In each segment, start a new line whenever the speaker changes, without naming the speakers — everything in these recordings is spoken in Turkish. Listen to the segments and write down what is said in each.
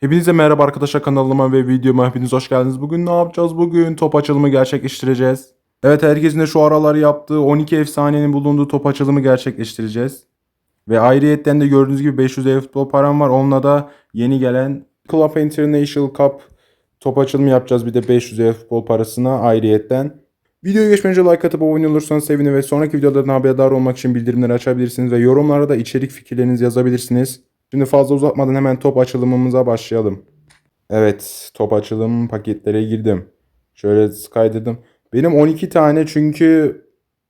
Hepinize merhaba arkadaşlar kanalıma ve videoma hepiniz hoş geldiniz. Bugün ne yapacağız? Bugün top açılımı gerçekleştireceğiz. Evet herkesin de şu aralar yaptığı 12 efsanenin bulunduğu top açılımı gerçekleştireceğiz. Ve ayrıyetten de gördüğünüz gibi 500 e-futbol param var. Onunla da yeni gelen Club International Cup top açılımı yapacağız. Bir de 500 e-futbol parasına ayrıyetten. Videoya geçmeden önce like atıp abone olursanız sevinirim ve sonraki videolardan haberdar olmak için bildirimleri açabilirsiniz ve yorumlara da içerik fikirlerinizi yazabilirsiniz. Şimdi fazla uzatmadan hemen top açılımımıza başlayalım. Evet, top açılım paketlere girdim. Şöyle kaydırdım. Benim 12 tane çünkü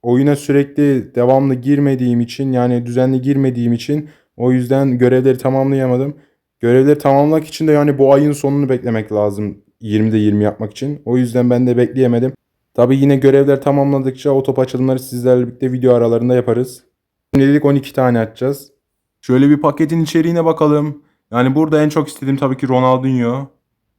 oyuna sürekli devamlı girmediğim için yani düzenli girmediğim için o yüzden görevleri tamamlayamadım. Görevleri tamamlamak için de yani bu ayın sonunu beklemek lazım 20'de 20 yapmak için. O yüzden ben de bekleyemedim. Tabi yine görevler tamamladıkça o top açılımları sizlerle birlikte video aralarında yaparız. Şimdilik 12 tane açacağız. Şöyle bir paketin içeriğine bakalım. Yani burada en çok istediğim tabii ki Ronaldinho.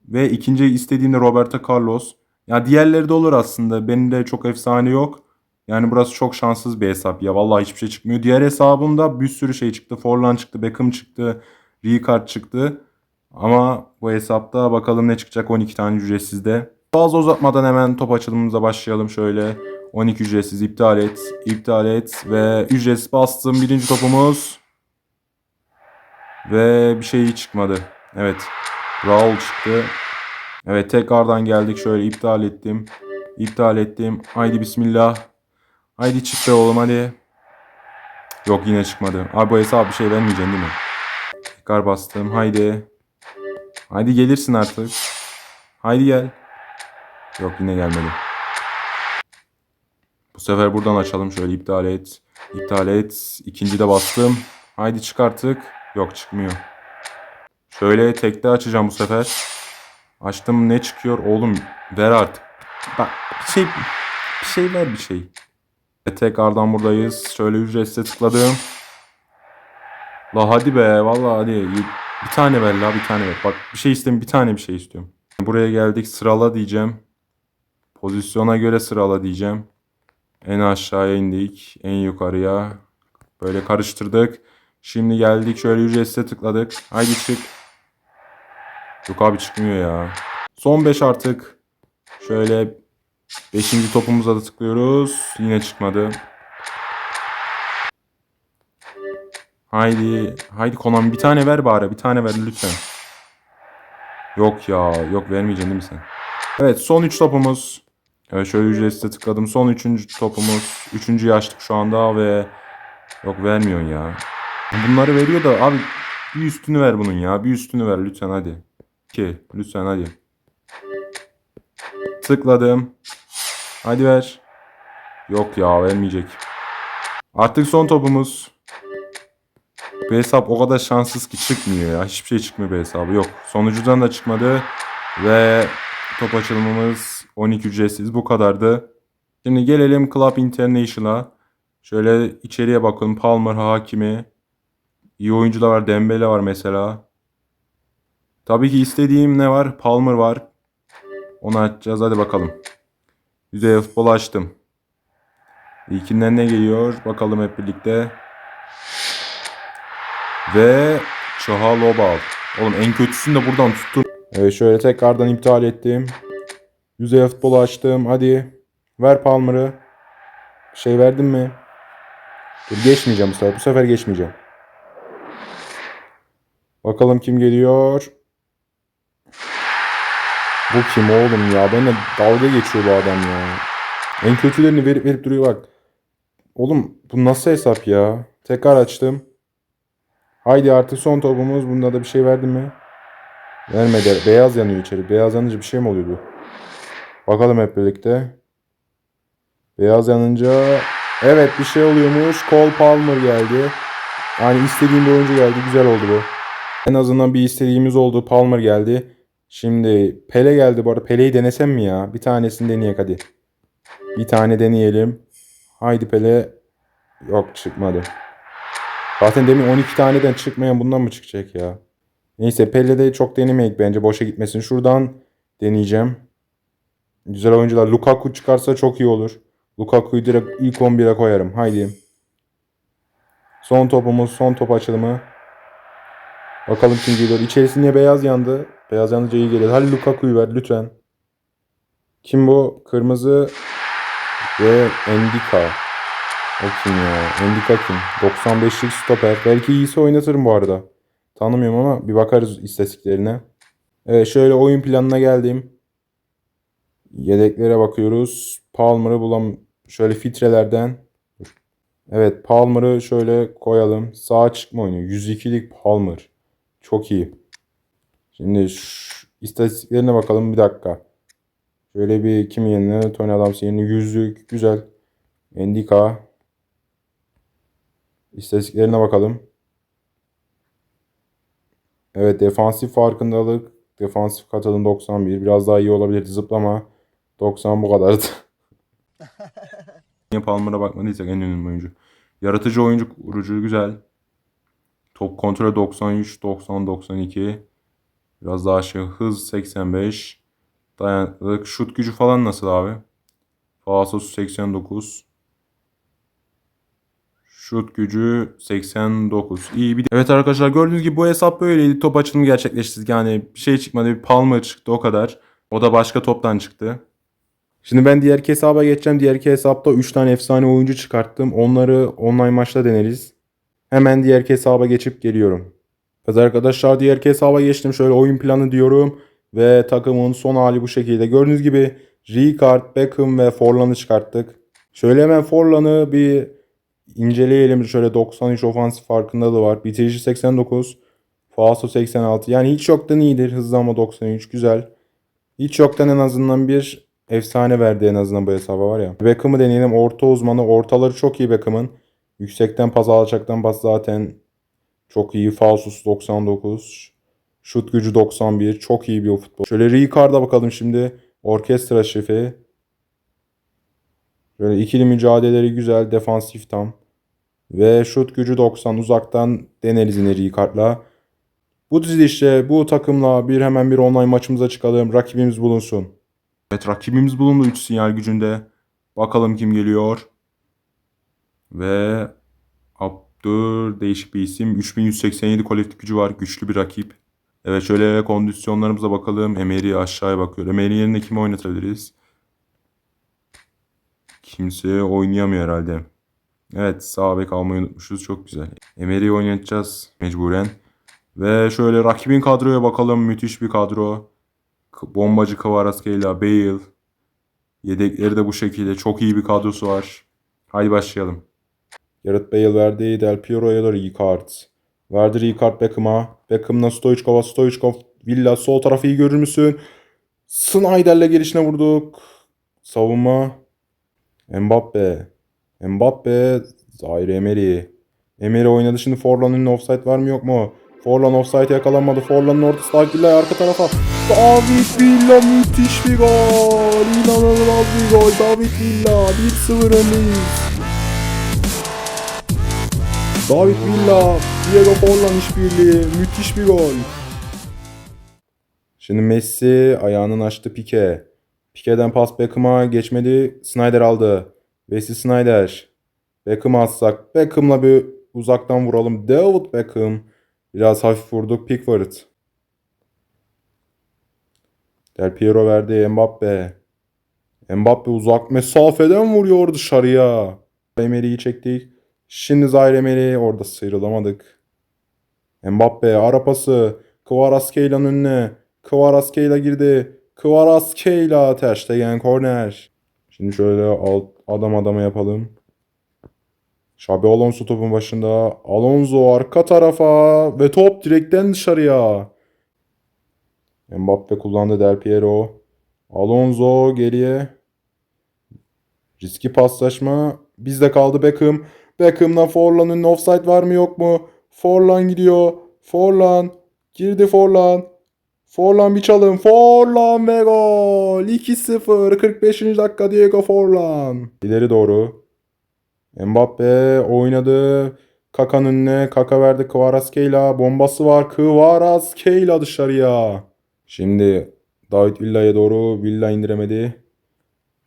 Ve ikinci istediğim de Roberto Carlos. Ya diğerleri de olur aslında. Benim de çok efsane yok. Yani burası çok şanssız bir hesap ya. Vallahi hiçbir şey çıkmıyor. Diğer hesabımda bir sürü şey çıktı. Forlan çıktı, Beckham çıktı, Rijkaard çıktı. Ama bu hesapta bakalım ne çıkacak 12 tane ücretsizde. Fazla uzatmadan hemen top açılımımıza başlayalım şöyle. 12 ücretsiz iptal et, iptal et ve ücretsiz bastım. Birinci topumuz. Ve bir şey çıkmadı. Evet. Raul çıktı. Evet tekrardan geldik. Şöyle iptal ettim. İptal ettim. Haydi bismillah. Haydi çık be oğlum hadi. Yok yine çıkmadı. Abi bu hesap bir şey vermeyeceksin değil mi? Tekrar bastım. Haydi. Haydi gelirsin artık. Haydi gel. Yok yine gelmedi. Bu sefer buradan açalım. Şöyle iptal et. İptal et. İkinci de bastım. Haydi çık artık. Yok çıkmıyor. Şöyle tekte açacağım bu sefer. Açtım ne çıkıyor? Oğlum ver artık. Bak bir şey bir şey ver bir şey. Ve tekrardan buradayız. Şöyle ücretsiz tıkladım. La hadi be vallahi hadi. Bir tane ver la bir tane ver. Bak bir şey istemiyorum bir tane bir şey istiyorum. Buraya geldik sırala diyeceğim. Pozisyona göre sırala diyeceğim. En aşağıya indik. En yukarıya. Böyle karıştırdık. Şimdi geldik şöyle ücretsize tıkladık. Haydi çık. Yok abi çıkmıyor ya. Son 5 artık. Şöyle 5. topumuza da tıklıyoruz. Yine çıkmadı. Haydi. Haydi Konami bir tane ver bari. Bir tane ver lütfen. Yok ya. Yok vermeyeceksin değil mi sen? Evet son 3 topumuz. Evet şöyle ücretsize tıkladım. Son 3. topumuz. 3. açtık şu anda ve yok vermiyorsun ya. Bunları veriyor da abi bir üstünü ver bunun ya. Bir üstünü ver lütfen hadi. 2. Lütfen hadi. Tıkladım. Hadi ver. Yok ya vermeyecek. Artık son topumuz. Bu hesap o kadar şanssız ki çıkmıyor ya. Hiçbir şey çıkmıyor bu hesabı. Yok. Sonucudan da çıkmadı. Ve top açılımımız 12 ücretsiz. Bu kadardı. Şimdi gelelim Club International'a. Şöyle içeriye bakalım. Palmer, Hakimi. İyi oyuncular var. Dembele var mesela. Tabii ki istediğim ne var? Palmer var. Onu açacağız. Hadi bakalım. Yüzeye futbol açtım. İlkinden ne geliyor? Bakalım hep birlikte. Ve Çahalobal. Oğlum en kötüsünü de buradan tuttum. Evet şöyle tekrardan iptal ettim. Yüzeye futbol açtım. Hadi. Ver Palmer'ı. Şey verdin mi? Dur geçmeyeceğim bu sefer. Bu sefer geçmeyeceğim. Bakalım kim geliyor. Bu kim oğlum ya? Benimle dalga geçiyor bu adam ya. En kötülerini verip verip duruyor bak. Oğlum bu nasıl hesap ya? Tekrar açtım. Haydi artık son topumuz. Bunda da bir şey verdin mi? Vermedi. Beyaz yanıyor içeri. Beyaz yanınca bir şey mi oluyordu? Bakalım hep birlikte. Beyaz yanınca evet bir şey oluyormuş. Cole Palmer geldi. Yani istediğim bir oyuncu geldi. Güzel oldu bu. En azından bir istediğimiz oldu. Palmer geldi. Şimdi Pele geldi bu arada. Pele'yi denesem mi ya? Bir tanesini deneyek hadi. Bir tane deneyelim. Haydi Pele. Yok çıkmadı. Zaten demin 12 taneden çıkmayan bundan mı çıkacak ya? Neyse Pele'de çok denemeyek bence. Boşa gitmesin. Şuradan deneyeceğim. Güzel oyuncular. Lukaku çıkarsa çok iyi olur. Lukaku'yu direkt ilk 11'e koyarım. Haydi. Son topumuz. Son top açılımı. Bakalım kim geliyor. İçerisinde beyaz yandı. Beyaz yanınca iyi geliyor. Hadi Lukaku'yu ver lütfen. Kim bu? Kırmızı ve Endika. O kim ya? Endika kim? 95'lik stoper. Belki iyisi oynatırım bu arada. Tanımıyorum ama bir bakarız istatistiklerine. Evet şöyle oyun planına geldim. Yedeklere bakıyoruz. Palmer'ı bulam şöyle filtrelerden. Evet Palmer'ı şöyle koyalım. Sağ çıkma oynuyor. 102'lik Palmer. Çok iyi. Şimdi şu istatistiklerine bakalım bir dakika. Şöyle bir kim yerine Tony Adams yerine yüzlük güzel. Endika. İstatistiklerine bakalım. Evet defansif farkındalık. Defansif katılım 91. Biraz daha iyi olabilirdi. Zıplama 90 bu kadardı. Palmer'a bakmadıysak en önemli oyuncu. Yaratıcı oyuncu vurucu güzel. Top kontrolü 93, 90, 92. Biraz daha aşağı. Hız 85. Dayanıklılık. Şut gücü falan nasıl abi? Falsosu 89. Şut gücü 89. İyi bir Evet arkadaşlar gördüğünüz gibi bu hesap böyleydi. Top açılımı gerçekleştirdik. Yani bir şey çıkmadı. Bir Palmer çıktı o kadar. O da başka toptan çıktı. Şimdi ben diğer hesaba geçeceğim. Diğer hesapta 3 tane efsane oyuncu çıkarttım. Onları online maçta deneriz. Hemen diğer hesaba geçip geliyorum. Evet arkadaşlar diğer hesaba geçtim. Şöyle oyun planı diyorum. Ve takımın son hali bu şekilde. Gördüğünüz gibi Ricard, Beckham ve Forlan'ı çıkarttık. Şöyle hemen Forlan'ı bir inceleyelim. Şöyle 93 ofansif farkındalığı var. Bitirici 89. Fausto 86. Yani hiç yoktan iyidir. Hızlanma 93. Güzel. Hiç yoktan en azından bir efsane verdi en azından bu hesaba var ya. Beckham'ı deneyelim. Orta uzmanı. Ortaları çok iyi Beckham'ın. Yüksekten pas alçaktan pas zaten çok iyi. Falsus 99. Şut gücü 91. Çok iyi bir futbol. Şöyle Ricard'a bakalım şimdi. Orkestra şefi. Böyle ikili mücadeleleri güzel. Defansif tam. Ve şut gücü 90. Uzaktan deneriz yine Ricard'la. Bu dizilişte bu takımla bir hemen bir online maçımıza çıkalım. Rakibimiz bulunsun. Evet rakibimiz bulundu 3 sinyal gücünde. Bakalım kim geliyor. Ve Abdur değişik bir isim. 3187 kolektif gücü var. Güçlü bir rakip. Evet şöyle kondisyonlarımıza bakalım. Emery aşağıya bakıyor. Emery yerine kimi oynatabiliriz? Kimse oynayamıyor herhalde. Evet sağ bek almayı unutmuşuz. Çok güzel. Emery'i oynatacağız mecburen. Ve şöyle rakibin kadroya bakalım. Müthiş bir kadro. Bombacı Kvaratskhelia, Bale. Yedekleri de bu şekilde. Çok iyi bir kadrosu var. Haydi başlayalım. Gareth Bale verdi. Del Piero'ya da Ricard. Verdi Ricard Beckham'a. Beckham'la Stoichkov'a. Stoichkov Villa sol tarafı iyi görür müsün? Snyder'le gelişine vurduk. Savunma. Mbappe. Mbappe. Zaire Emery. Emery oynadı şimdi Forlan'ın offside var mı yok mu? Forlan offside yakalanmadı. Forlan'ın ortası David Villa'ya arka tarafa. David Villa müthiş bir gol. İnanılmaz bir gol. David Villa 1-0 öndeyiz. David Villa, Diego Forlan işbirliği. Müthiş bir gol. Şimdi Messi ayağının açtı Pique. Pique'den pas Beckham'a geçmedi. Snyder aldı. Wesley Snyder. Beckham'a atsak. Beckham'la bir uzaktan vuralım. David Beckham. Biraz hafif vurduk. Pickford. Del Piero verdi. Mbappe. Mbappe uzak mesafeden vuruyor dışarıya. Emery'i çektik. Şimdi Zaire Emery orada sıyrılamadık. Mbappe ara pası. Kvaratskheilia'nın önüne. Kvaratskhelia girdi. Kvaratskhelia Ter Stegen korner. Şimdi şöyle alt, adam adama yapalım. Xabi Alonso topun başında. Alonso arka tarafa ve top direkten dışarıya. Mbappe kullandı Del Piero. Alonso geriye. Riski paslaşma. Bizde kaldı Beckham. Beckham'la Forlan'ın offside var mı yok mu? Forlan gidiyor. Forlan. Girdi Forlan. Forlan bir çalım. Forlan ve gol. 2-0. 45. dakika Diego Forlan. İleri doğru. Mbappe oynadı. Kaka'nın önüne. Kaka verdi Kvaratskhelia. Bombası var. Kvaratskhelia dışarıya. Şimdi David Villa'ya doğru. Villa indiremedi.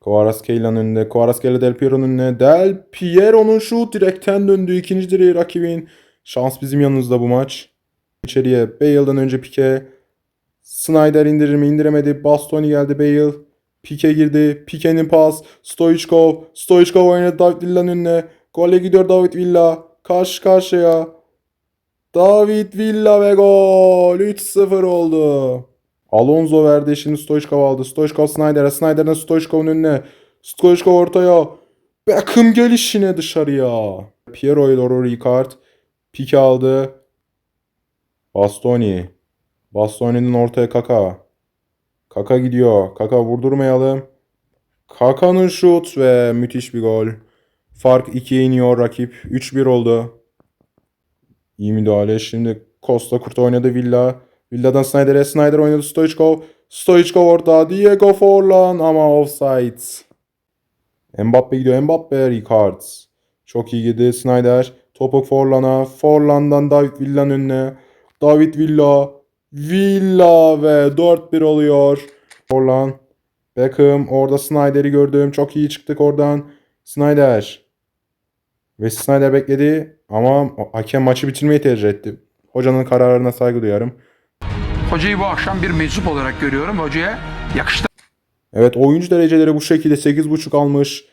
Kvaratskhelia'nın önünde. Kvaratskhelia Del Piero'nun önünde. Del Piero'nun şut direkten döndü. İkinci direği rakibin. Şans bizim yanımızda bu maç. içeriye. Bale'dan önce Pique. Snyder indirir mi? İndiremedi. Bastoni geldi Bale. Pique girdi. Pique'nin pas. Stoichkov. Stoichkov oynadı David Villa'nın önüne. Gole gidiyor David Villa. Karşı karşıya. David Villa ve gol. 3-0 oldu. Alonso verdi. Şimdi Stoichkov aldı. Stoichkov Snyder'e. Snyder'den Stoichkov'un önüne. Stoichkov ortaya. Beckham gelişine dışarıya. Piero'ya doğru Ricard. Pique aldı. Bastoni. Bastoni'nin ortaya Kaka. Kaka gidiyor. Kaka vurdurmayalım. Kaka'nın şut ve müthiş bir gol. Fark 2'ye iniyor rakip. 3-1 oldu. İyi müdahale. Şimdi Costa Kurt oynadı Villa. Villa'dan Snyder'e. Snyder oynadı Stoichkov. Stoichkov orada. Diego Forlan ama offside. Mbappe gidiyor. Mbappe Ricard. Çok iyi gidiyor Snyder. Topu Forlan'a. Forlan'dan David Villa'nın önüne. David Villa. Villa ve 4-1 oluyor. Forlan. Beckham. Orada Snyder'i gördüm. Çok iyi çıktık oradan. Snyder. Ve Snyder bekledi ama hakem maçı bitirmeyi tercih etti. Hocanın kararına saygı duyarım.
Hocayı bu akşam bir meczup olarak görüyorum. Hocaya yakıştı.
Evet oyuncu dereceleri bu şekilde 8.5 almış.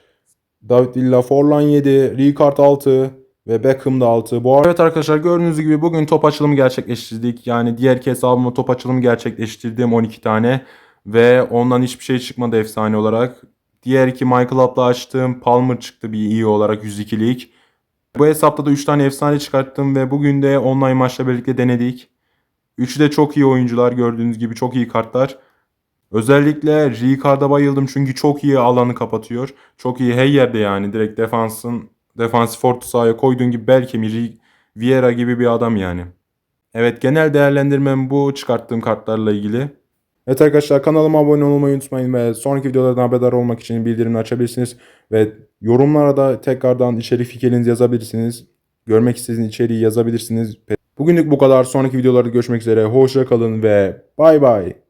David Villa, Forlan 7, Ricard 6 ve Beckham da 6. Bu arada evet arkadaşlar gördüğünüz gibi bugün top açılımı gerçekleştirdik. Yani diğer kez hesabıma top açılımı gerçekleştirdim 12 tane. Ve ondan hiçbir şey çıkmadı efsane olarak. Diğer iki Michael Up'la açtım. Palmer çıktı bir iyi olarak 102'lik. Bu hesapta da 3 tane efsane çıkarttım ve bugün de online maçla birlikte denedik. Üçü de çok iyi oyuncular gördüğünüz gibi çok iyi kartlar. Özellikle Ricard'a bayıldım çünkü çok iyi alanı kapatıyor. Çok iyi her yerde yani direkt defansın defansif orta sahaya koyduğun gibi belki mi Vieira gibi bir adam yani. Evet genel değerlendirmem bu çıkarttığım kartlarla ilgili. Evet arkadaşlar kanalıma abone olmayı unutmayın ve sonraki videolardan haberdar olmak için bildirimleri açabilirsiniz. Ve yorumlara da tekrardan içerik fikirlerinizi yazabilirsiniz. Görmek istediğiniz içeriği yazabilirsiniz. Bugünlük bu kadar. Sonraki videolarda görüşmek üzere. Hoşça kalın ve bay bay.